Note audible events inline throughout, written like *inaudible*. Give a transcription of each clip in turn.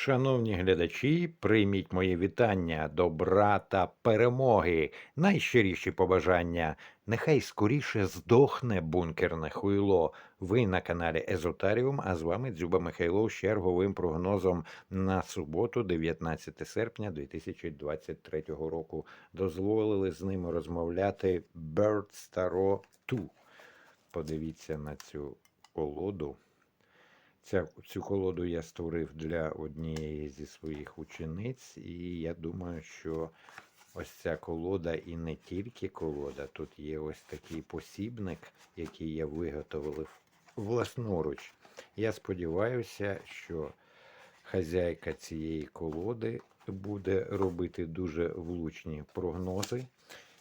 Шановні глядачі, прийміть моє вітання, добра та перемоги, найщиріші побажання. Нехай скоріше здохне бункерне хуйло. Ви на каналі Езотаріум, а з вами Дзюба Михайлов з черговим прогнозом на суботу, 19 серпня 2023 року. Дозволили з ними розмовляти Bird Starro 2. Подивіться на цю колоду. Цю колоду я створив для однієї зі своїх учениць, і я думаю, що ось ця колода і не тільки колода, тут є ось такий посібник, який я виготовив власноруч. Я сподіваюся, що хазяйка цієї колоди буде робити дуже влучні прогнози,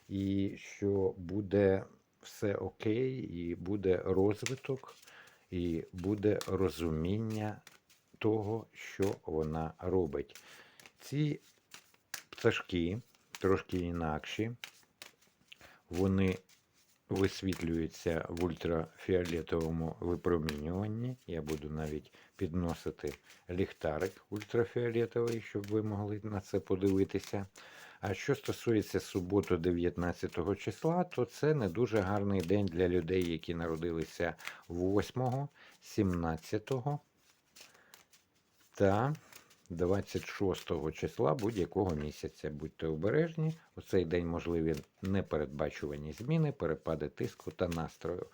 і що буде все окей, і буде розвиток і буде розуміння того, що вона робить. Ці пташки трошки інакші, вони висвітлюються в ультрафіолетовому випромінюванні. Я буду навіть підносити ліхтарик ультрафіолетовий, щоб ви могли на це подивитися. А що стосується суботу 19 числа, то це не дуже гарний день для людей, які народилися 8, 17 та 26 числа будь-якого місяця. Будьте обережні, у цей день можливі непередбачувані зміни, перепади тиску та настрою.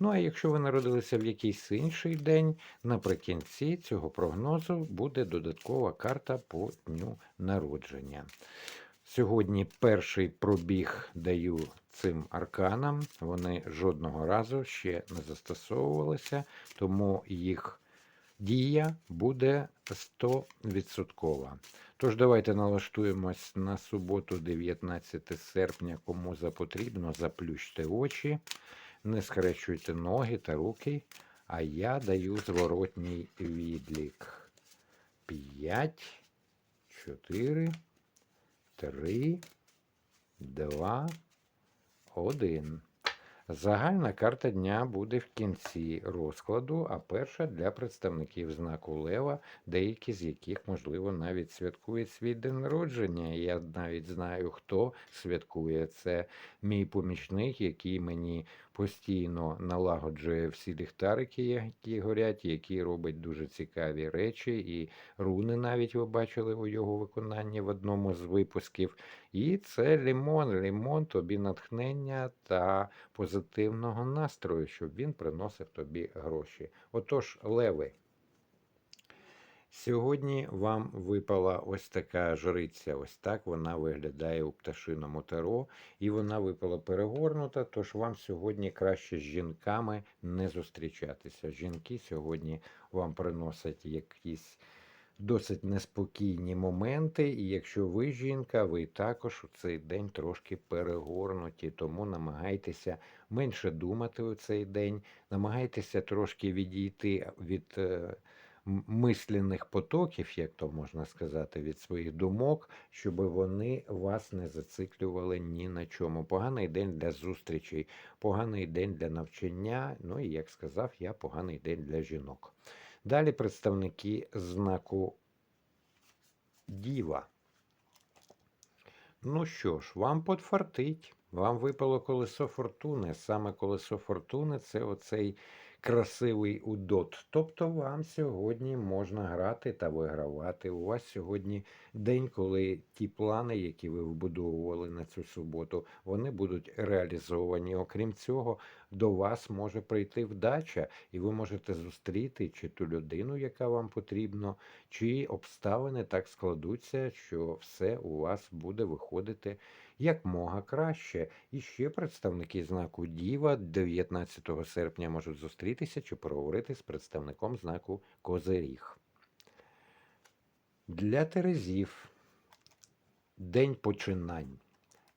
Ну а якщо ви народилися в якийсь інший день, наприкінці цього прогнозу буде додаткова карта по дню народження. Сьогодні перший пробіг даю цим арканам. Вони жодного разу ще не застосовувалися, тому їх дія буде 100%. Тож, давайте налаштуємось на суботу, 19 серпня, кому запотрібно, заплющте очі, не схрещуйте ноги та руки, а я даю зворотній відлік. 5, 4. Три, два, один. Загальна карта дня буде в кінці розкладу, а перша для представників знаку Лева, деякі з яких, можливо, навіть святкують свій день народження. Я навіть знаю, хто святкує. Це мій помічник, який мені постійно налагоджує всі ліхтарики, які горять, які робить дуже цікаві речі. І руни навіть ви бачили у його виконанні в одному з випусків. І це лімон. Лімон тобі натхнення та позитивного настрою, щоб він приносив тобі гроші. Отож, леви. Сьогодні вам випала ось така жриця. Ось так вона виглядає у пташиному таро, і вона випала перегорнута, тож вам сьогодні краще з жінками не зустрічатися. Жінки сьогодні вам приносять якісь досить неспокійні моменти, і якщо ви жінка, ви також у цей день трошки перегорнуті, тому намагайтеся менше думати у цей день, намагайтеся трошки відійти від. е, мисленних потоків, як то можна сказати, від своїх думок, щоб вони вас не зациклювали ні на чому. Поганий день для зустрічей, поганий день для навчання. Ну і як сказав я, поганий день для жінок. Далі представники знаку Діва. Ну що ж, вам подфартить. Вам випало колесо фортуни. Саме колесо фортуни це оцей красивий удот. Тобто вам сьогодні можна грати та вигравати. У вас сьогодні день, коли ті плани, які ви вбудовували на цю суботу, вони будуть реалізовані. Окрім цього, до вас може прийти вдача, і ви можете зустріти чи ту людину, яка вам потрібна, чи обставини так складуться, що все у вас буде виходити як мога краще. І ще представники знаку Діва 19 серпня можуть зустрітися чи поговорити з представником знаку Козиріг. Для Терезів день починань.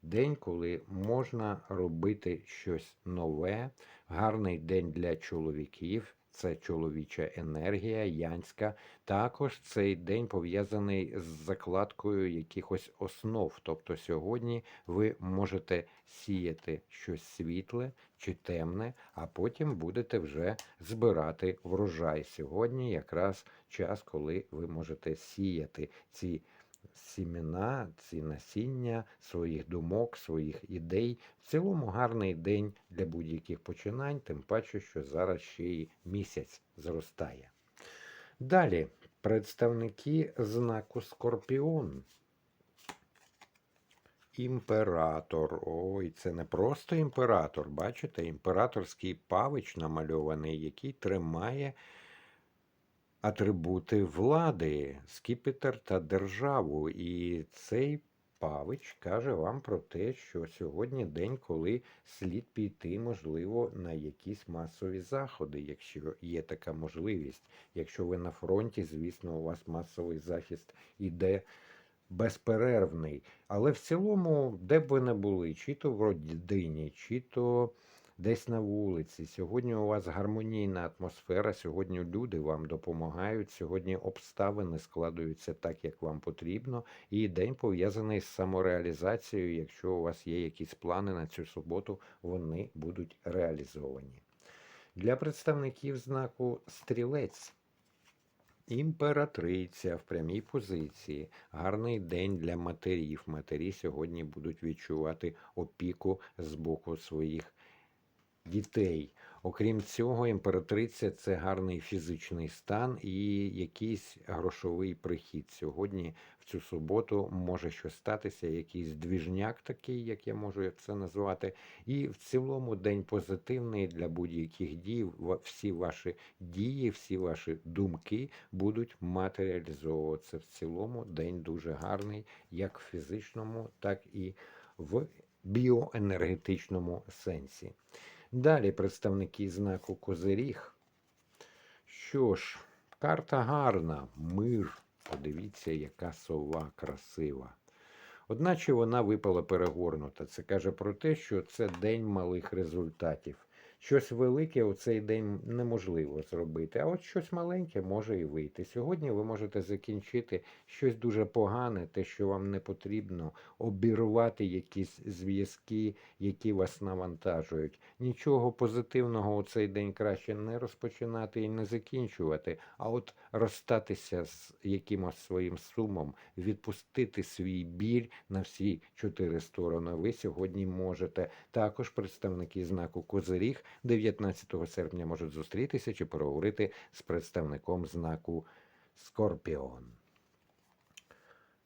День, коли можна робити щось нове, гарний день для чоловіків. Це чоловіча енергія, янська. Також цей день пов'язаний з закладкою якихось основ. Тобто сьогодні ви можете сіяти щось світле чи темне, а потім будете вже збирати врожай. Сьогодні якраз час, коли ви можете сіяти ці сімена, ці насіння своїх думок, своїх ідей. В цілому гарний день для будь-яких починань, тим паче, що зараз ще й місяць зростає. Далі представники знаку Скорпіон. Імператор. Ой, це не просто імператор. Бачите, імператорський павич намальований, який тримає атрибути влади, скіпетр та державу. І цей павич каже вам про те, що сьогодні день, коли слід піти, можливо, на якісь масові заходи, якщо є така можливість. Якщо ви на фронті, звісно, у вас масовий захист іде безперервний. Але в цілому, де б ви не були, чи то в родині, чи то десь на вулиці. Сьогодні у вас гармонійна атмосфера, сьогодні люди вам допомагають, сьогодні обставини складуються так, як вам потрібно. І день пов'язаний з самореалізацією. Якщо у вас є якісь плани на цю суботу, вони будуть реалізовані. Для представників знаку стрілець. Імператриця в прямій позиції. Гарний день для матерів. Матері сьогодні будуть відчувати опіку з боку своїх дітей. Окрім цього, імператриця це гарний фізичний стан і якийсь грошовий прихід. Сьогодні, в цю суботу, може щось статися, якийсь двіжняк такий, як я можу це назвати. І в цілому день позитивний для будь-яких дій. Всі ваші дії, всі ваші думки будуть матеріалізовуватися. В цілому день дуже гарний, як в фізичному, так і в біоенергетичному сенсі. Далі представники знаку Козиріг. Що ж, карта гарна, мир. Подивіться, яка сова красива. Одначе вона випала перегорнута. Це каже про те, що це день малих результатів. Щось велике у цей день неможливо зробити, а от щось маленьке може і вийти. Сьогодні ви можете закінчити щось дуже погане, те, що вам не потрібно, обірвати якісь зв'язки, які вас навантажують. Нічого позитивного у цей день краще не розпочинати і не закінчувати, а от розстатися з якимось своїм сумом, відпустити свій біль на всі чотири сторони. Ви сьогодні можете. Також представники знаку Козиріг 19 серпня можуть зустрітися чи проговорити з представником знаку Скорпіон.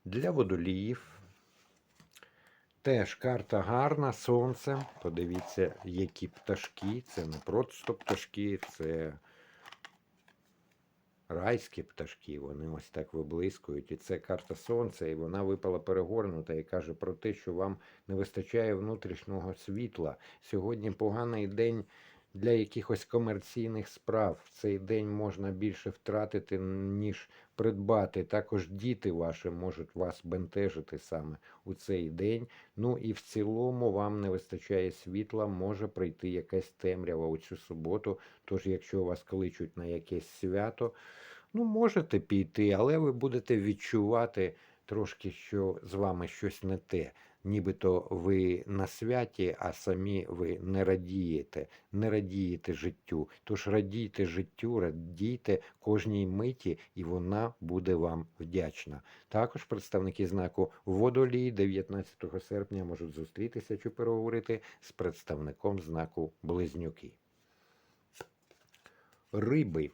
Для водоліїв теж карта гарна, сонце. Подивіться, які пташки. Це не просто пташки, це райські пташки. Вони ось так виблискують. І це карта сонця, і вона випала перегорнута і каже про те, що вам не вистачає внутрішнього світла. Сьогодні поганий день для якихось комерційних справ. В цей день можна більше втратити, ніж придбати. Також діти ваші можуть вас бентежити саме у цей день. Ну і в цілому вам не вистачає світла, може прийти якась темрява у цю суботу. Тож, якщо вас кличуть на якесь свято, ну можете піти, але ви будете відчувати трошки, що з вами щось не те. Нібито ви на святі, а самі ви не радієте, не радієте життю. Тож радійте життю, радійте кожній миті, і вона буде вам вдячна. Також представники знаку Водолій 19 серпня можуть зустрітися чи переговорити з представником знаку Близнюки. Риби.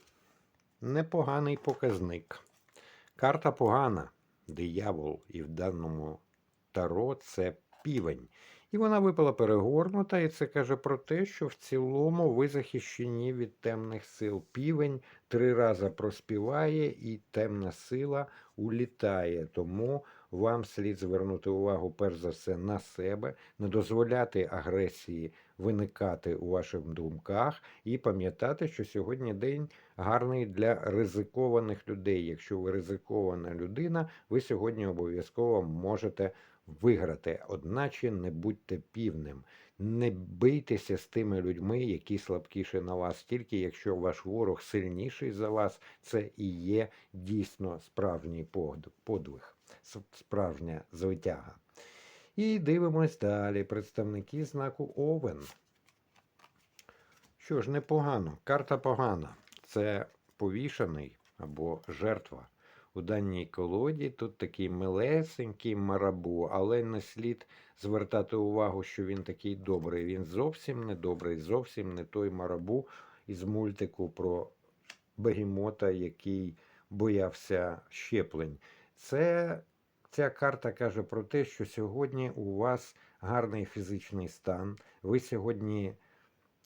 Непоганий показник. Карта погана, диявол, і в даному таро це півень. І вона випала перегорнута, і це каже про те, що в цілому ви захищені від темних сил. Півень три рази проспіває, і темна сила улітає. Тому вам слід звернути увагу перш за все на себе, не дозволяти агресії виникати у ваших думках, і пам'ятати, що сьогодні день гарний для ризикованих людей. Якщо ви ризикована людина, ви сьогодні обов'язково можете виграти. Одначе не будьте півним. Не бийтеся з тими людьми, які слабкіші на вас, тільки якщо ваш ворог сильніший за вас, це і є дійсно справжній подвиг, справжня звитяга. І дивимось далі. Представники знаку Овен. Що ж, непогано. Карта погана. Це повішаний або жертва. У даній колоді тут такий милесенький марабу, але не слід звертати увагу, що він такий добрий. Він зовсім не добрий, зовсім не той марабу із мультику про бегемота, який боявся щеплень. Це ця карта каже про те, що сьогодні у вас гарний фізичний стан. Ви сьогодні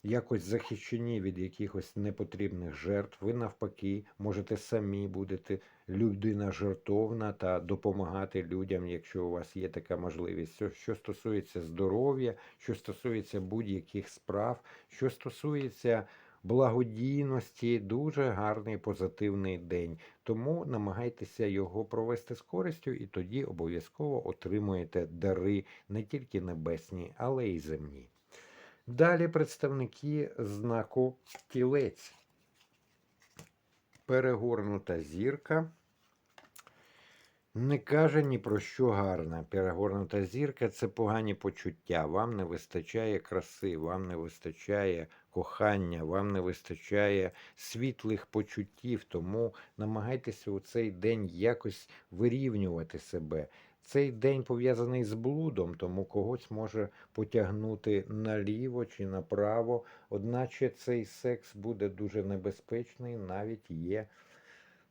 якось захищені від якихось непотрібних жертв. Ви навпаки можете самі будете людина жертовна та допомагати людям, якщо у вас є така можливість. Що, стосується здоров'я, що стосується будь-яких справ, що стосується благодійності, дуже гарний позитивний день. Тому намагайтеся його провести з користю, і тоді обов'язково отримуєте дари не тільки небесні, але й земні. Далі представники знаку тілець. Перегорнута зірка. Не каже ні про що гарне. Перегорнута зірка це погані почуття. Вам не вистачає краси, вам не вистачає кохання, вам не вистачає світлих почуттів. Тому намагайтеся у цей день якось вирівнювати себе. Цей день пов'язаний з блудом, тому когось може потягнути наліво чи направо. Одначе цей секс буде дуже небезпечний, навіть є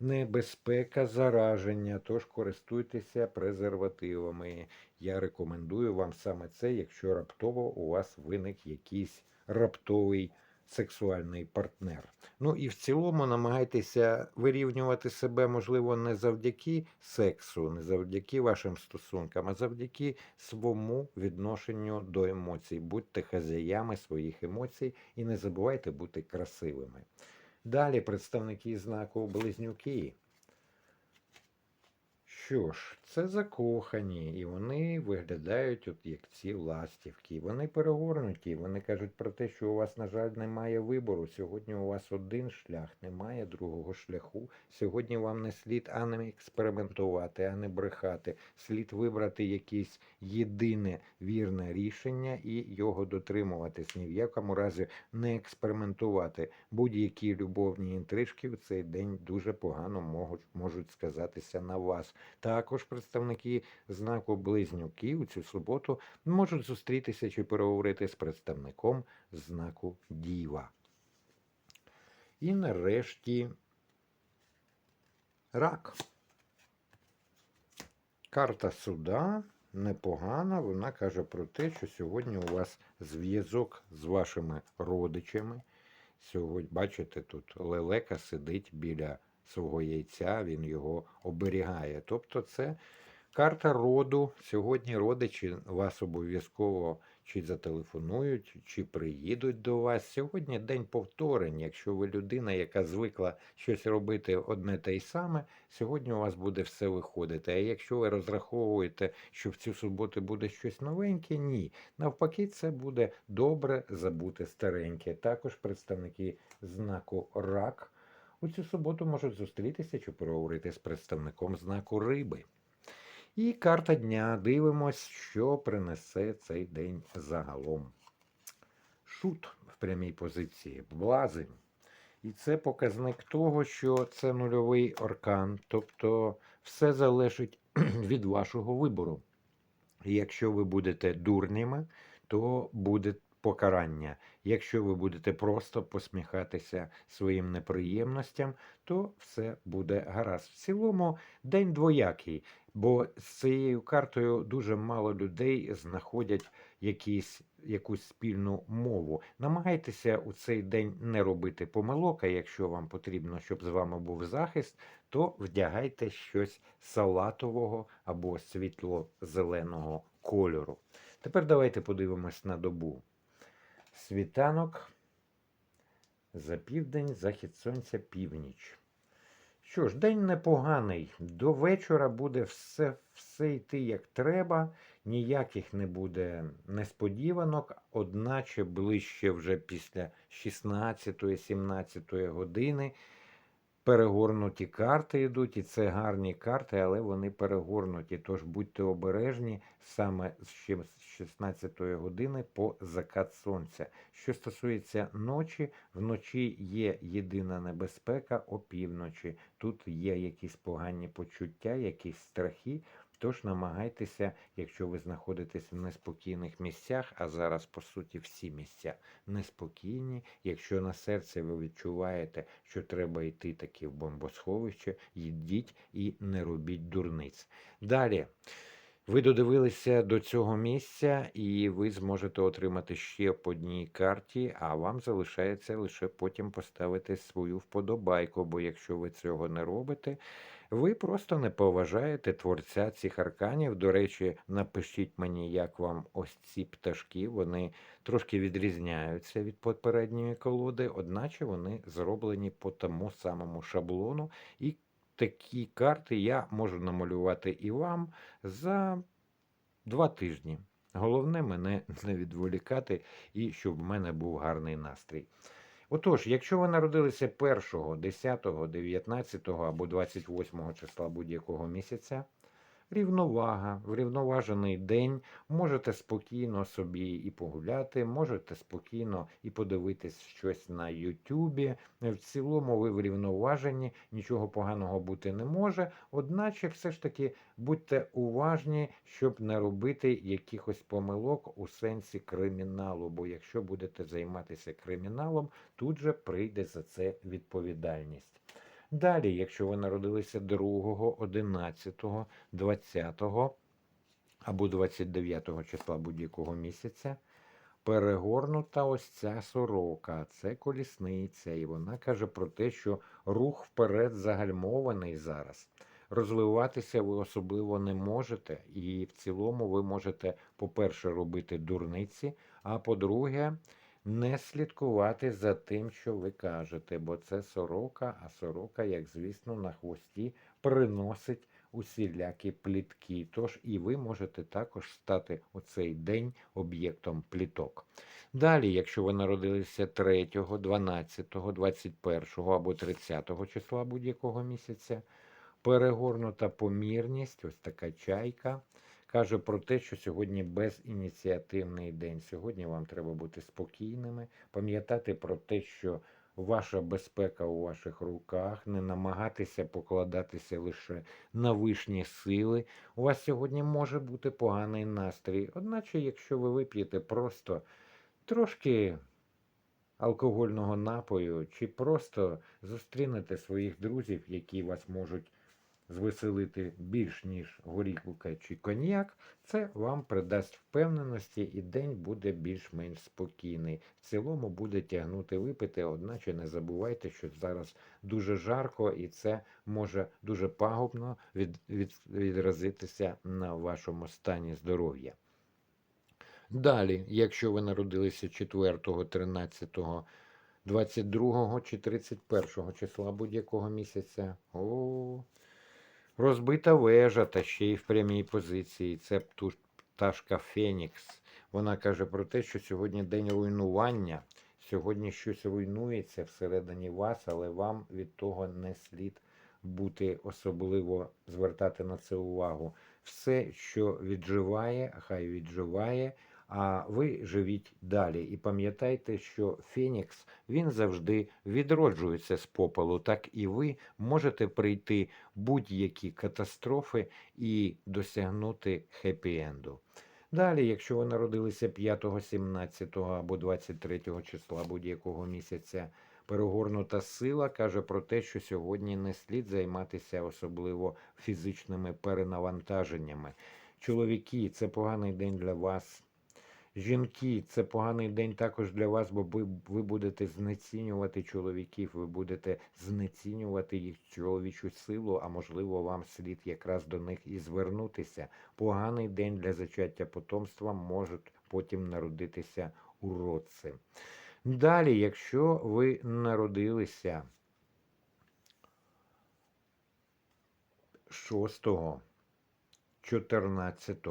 небезпека зараження, тож користуйтеся презервативами. Я рекомендую вам саме це, якщо раптово у вас виник якийсь раптовий сексуальний партнер. Ну і в цілому намагайтеся вирівнювати себе, можливо, не завдяки сексу, не завдяки вашим стосункам, а завдяки своєму відношенню до емоцій. Будьте хазяями своїх емоцій і не забувайте бути красивими. Далі представники знаку Близнюки. Що ж, це закохані, і вони виглядають от як ці ластівки. Вони перегорнуті. Вони кажуть про те, що у вас, на жаль, немає вибору. Сьогодні у вас один шлях, немає другого шляху. Сьогодні вам не слід а не експериментувати, а не брехати. Слід вибрати якесь єдине вірне рішення і його дотримуватись. Ні в якому разі не експериментувати. Будь-які любовні інтрижки в цей день дуже погано можуть, можуть сказатися на вас. Також представники знаку Близнюки у цю суботу можуть зустрітися чи переговорити з представником знаку Діва. І нарешті рак. Карта суда непогана. Вона каже про те, що сьогодні у вас зв'язок з вашими родичами. Сьогодні, бачите, тут лелека сидить біля свого яйця, він його оберігає. Тобто це карта роду. Сьогодні родичі вас обов'язково чи зателефонують, чи приїдуть до вас. Сьогодні день повторень. Якщо ви людина, яка звикла щось робити одне те й саме, сьогодні у вас буде все виходити. А якщо ви розраховуєте, що в цю суботу буде щось новеньке, ні. Навпаки, це буде добре забути стареньке. Також представники знаку рак у цю суботу можуть зустрітися чи переговорити з представником знаку риби. І карта дня. Дивимось, що принесе цей день загалом. Шут в прямій позиції, блазень. І це показник того, що це нульовий оркан, тобто все залежить *clears throat* від вашого вибору. І якщо ви будете дурнями, то буде покарання. Якщо ви будете просто посміхатися своїм неприємностям, то все буде гаразд. В цілому день двоякий, бо з цією картою дуже мало людей знаходять якісь, якусь спільну мову. Намагайтеся у цей день не робити помилок, а якщо вам потрібно, щоб з вами був захист, то вдягайте щось салатового або світло-зеленого кольору. Тепер давайте подивимось на добу. Світанок за південь, захід сонця, північ. Що ж, день непоганий. До вечора буде все, все йти як треба, ніяких не буде несподіванок, одначе ближче вже після 16-17 години перегорнуті карти йдуть, і це гарні карти, але вони перегорнуті. Тож будьте обережні саме з ще- з 16 години по закат сонця. Що стосується ночі, вночі є єдина небезпека опівночі. Тут є якісь погані почуття, якісь страхи. Тож намагайтеся, якщо ви знаходитесь в неспокійних місцях, а зараз, по суті, всі місця неспокійні. Якщо на серці ви відчуваєте, що треба йти таки в бомбосховище, йдіть і не робіть дурниць. Далі. Ви додивилися до цього місця, і ви зможете отримати ще по одній карті, а вам залишається лише потім поставити свою вподобайку, бо якщо ви цього не робите, ви просто не поважаєте творця цих арканів. До речі, напишіть мені, як вам ось ці пташки. Вони трошки відрізняються від попередньої колоди, одначе вони зроблені по тому самому шаблону. І такі карти я можу намалювати і вам за два тижні. Головне мене не відволікати і щоб в мене був гарний настрій. Отож, якщо ви народилися 1, 10, 19 або 28 числа будь-якого місяця, рівновага, врівноважений день, можете спокійно собі і погуляти, можете спокійно і подивитись щось на Ютубі. В цілому ви врівноважені, нічого поганого бути не може. Одначе, все ж таки будьте уважні, щоб не робити якихось помилок у сенсі криміналу. Бо якщо будете займатися криміналом, тут же прийде за це відповідальність. Далі, якщо ви народилися 2, 11, 20 або 29 числа будь-якого місяця, перегорнута ось ця сорока, це колісниця, і вона каже про те, що рух вперед загальмований зараз. Розвиватися ви особливо не можете, і в цілому ви можете, по-перше, робити дурниці, а по-друге, не слідкувати за тим, що ви кажете, бо це сорока, а сорока, як звісно, на хвості приносить усілякі плітки. Тож і ви можете також стати у цей день об'єктом пліток. Далі, якщо ви народилися 3, 12, 21 або 30 числа будь-якого місяця, перегорнута помірність, ось така чайка каже про те, що сьогодні безініціативний день. Сьогодні вам треба бути спокійними, пам'ятати про те, що ваша безпека у ваших руках, не намагатися покладатися лише на вишні сили. У вас сьогодні може бути поганий настрій. Одначе, якщо ви вип'єте просто трошки алкогольного напою, чи просто зустрінете своїх друзів, які вас можуть звеселити більш ніж горілка чи коньяк, це вам придасть впевненості і день буде більш-менш спокійний. В цілому буде тягнути випити, одначе не забувайте, що зараз дуже жарко і це може дуже пагубно від, від, відразитися на вашому стані здоров'я. Далі, якщо ви народилися 4, 13, 22 чи 31 числа будь-якого місяця, о, Розбита вежа, та ще й в прямій позиції. Це пташка Фенікс. Вона каже про те, що сьогодні день руйнування. Сьогодні щось руйнується всередині вас, але вам від того не слід бути особливо звертати на це увагу. Все, що відживає, хай відживає, а ви живіть далі. І пам'ятайте, що Фенікс він завжди відроджується з попелу. Так і ви можете прийти будь-які катастрофи і досягнути хеппі-енду. Далі, якщо ви народилися 5, 17 або 23 числа будь-якого місяця, перегорнута сила каже про те, що сьогодні не слід займатися особливо фізичними перенавантаженнями. Чоловіки, це поганий день для вас. Жінки, це поганий день також для вас, бо ви, ви будете знецінювати чоловіків, ви будете знецінювати їх чоловічу силу, а можливо, вам слід якраз до них і звернутися. Поганий день для зачаття потомства можуть потім народитися уродці. Далі, якщо ви народилися 6, 14,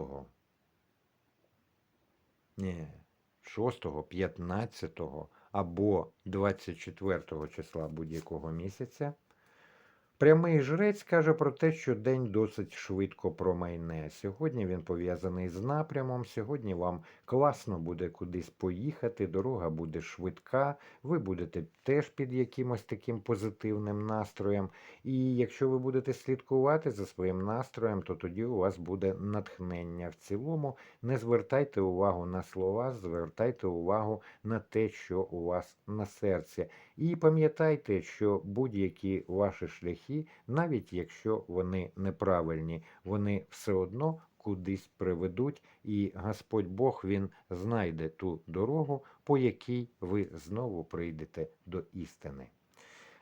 ні, 6, 15 або 24 числа будь-якого місяця. Прямий жрець каже про те, що день досить швидко промайне. Сьогодні він пов'язаний з напрямом. Сьогодні вам класно буде кудись поїхати, дорога буде швидка, ви будете теж під якимось таким позитивним настроєм. І якщо ви будете слідкувати за своїм настроєм, то тоді у вас буде натхнення. В цілому не звертайте увагу на слова, звертайте увагу на те, що у вас на серці. І пам'ятайте, що будь-які ваші шляхи, навіть якщо вони неправильні, вони все одно кудись приведуть, і Господь Бог Він знайде ту дорогу, по якій ви знову прийдете до істини.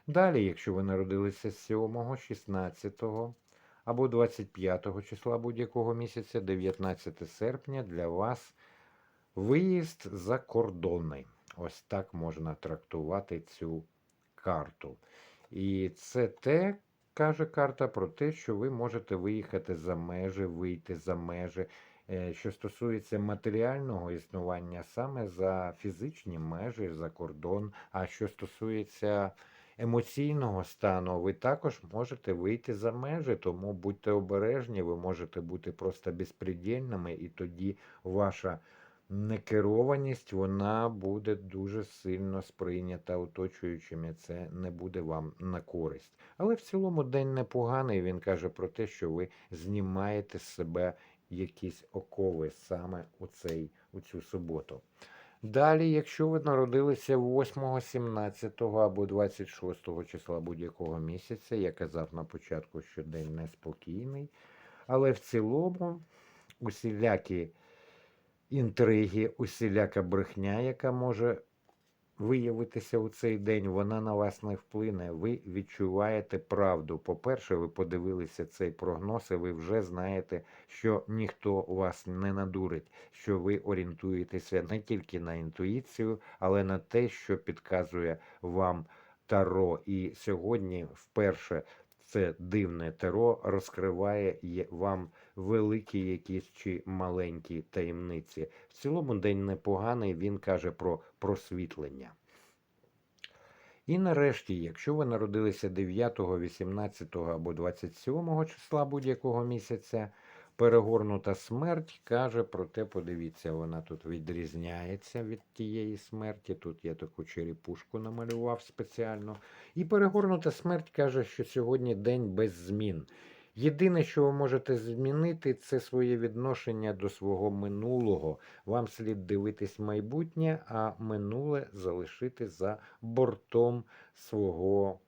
Далі, якщо ви народилися 7, 16 або 25 числа будь-якого місяця, 19 серпня, для вас виїзд за кордони. Ось так можна трактувати цю карту. І це те, каже карта, про те, що ви можете виїхати за межі, вийти за межі. Е, Що стосується матеріального існування, саме за фізичні межі, за кордон. А що стосується емоційного стану, ви також можете вийти за межі, тому будьте обережні, ви можете бути просто безпредельними, і тоді ваша некерованість вона буде дуже сильно сприйнята оточуючими. Це не буде вам на користь. Але в цілому день непоганий. Він каже про те, що ви знімаєте з себе якісь окови саме у цей у цю суботу. Далі, якщо ви народилися 8, 17 або 26 числа будь-якого місяця, я казав на початку, що день неспокійний, але в цілому усілякі інтриги, усіляка брехня, яка може виявитися у цей день, вона на вас не вплине. Ви відчуваєте правду. По-перше, ви подивилися цей прогноз, і ви вже знаєте, що ніхто вас не надурить, що ви орієнтуєтеся не тільки на інтуїцію, але на те, що підказує вам Таро. І сьогодні вперше це дивне таро розкриває вам великі якісь чи маленькі таємниці. В цілому день непоганий, він каже про просвітлення. І нарешті, якщо ви народилися 9, 18 або 27 числа будь-якого місяця, перегорнута смерть каже про те, подивіться, вона тут відрізняється від тієї смерті. Тут я таку черепушку намалював спеціально. І перегорнута смерть каже, що сьогодні день без змін. Єдине, що ви можете змінити, це своє відношення до свого минулого. Вам слід дивитись майбутнє, а минуле залишити за бортом свого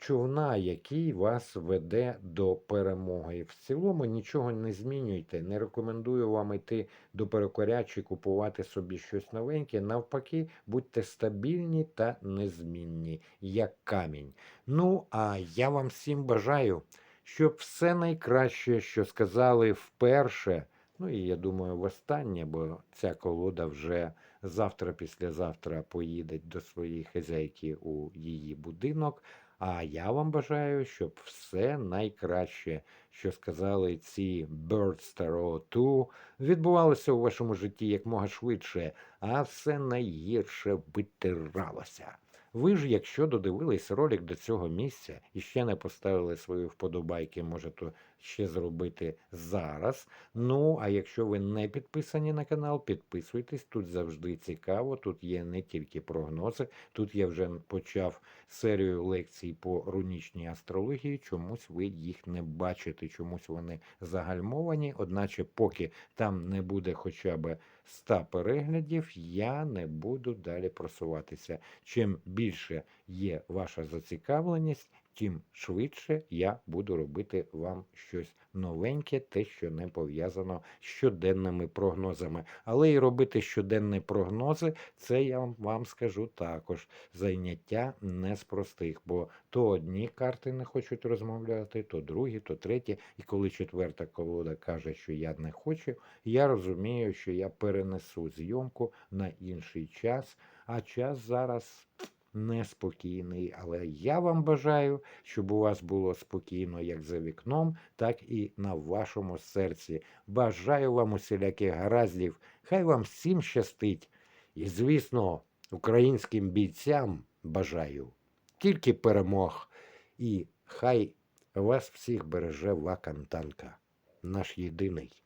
човна, який вас веде до перемоги. В цілому нічого не змінюйте. Не рекомендую вам йти до перекоря чи купувати собі щось новеньке. Навпаки, будьте стабільні та незмінні, як камінь. Ну, а я вам всім бажаю щоб все найкраще, що сказали вперше, ну і я думаю, востаннє, бо ця колода вже завтра, післязавтра поїде до своєї хазяйки у її будинок. А я вам бажаю, щоб все найкраще, що сказали ці Birds Tarot 2, відбувалося у вашому житті якмога швидше, а все найгірше витиралося. Ви ж, якщо додивились ролик до цього місця і ще не поставили свої вподобайки, можете ще зробити зараз. Ну, а якщо ви не підписані на канал, підписуйтесь. Тут завжди цікаво. Тут є не тільки прогнози. Тут я вже почав серію лекцій по рунічній астрології. Чомусь ви їх не бачите, чомусь вони загальмовані. Одначе, поки там не буде хоча б 100 переглядів, я не буду далі просуватися. Чим більше є ваша зацікавленість, тим швидше я буду робити вам щось новеньке, те, що не пов'язано з щоденними прогнозами. Але і робити щоденні прогнози, це я вам- скажу також. Заняття не з простих, бо то одні карти не хочуть розмовляти, то другі, то треті. І коли четверта колода каже, що я не хочу, я розумію, що я перенесу зйомку на інший час. А час зараз неспокійний. Але я вам бажаю, щоб у вас було спокійно як за вікном, так і на вашому серці. Бажаю вам усіляких гараздів. Хай вам всім щастить. І, звісно, українським бійцям бажаю тільки перемог. І хай вас всіх береже Вакантанка, наш єдиний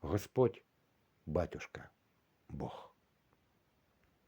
Господь, батюшка, Бог.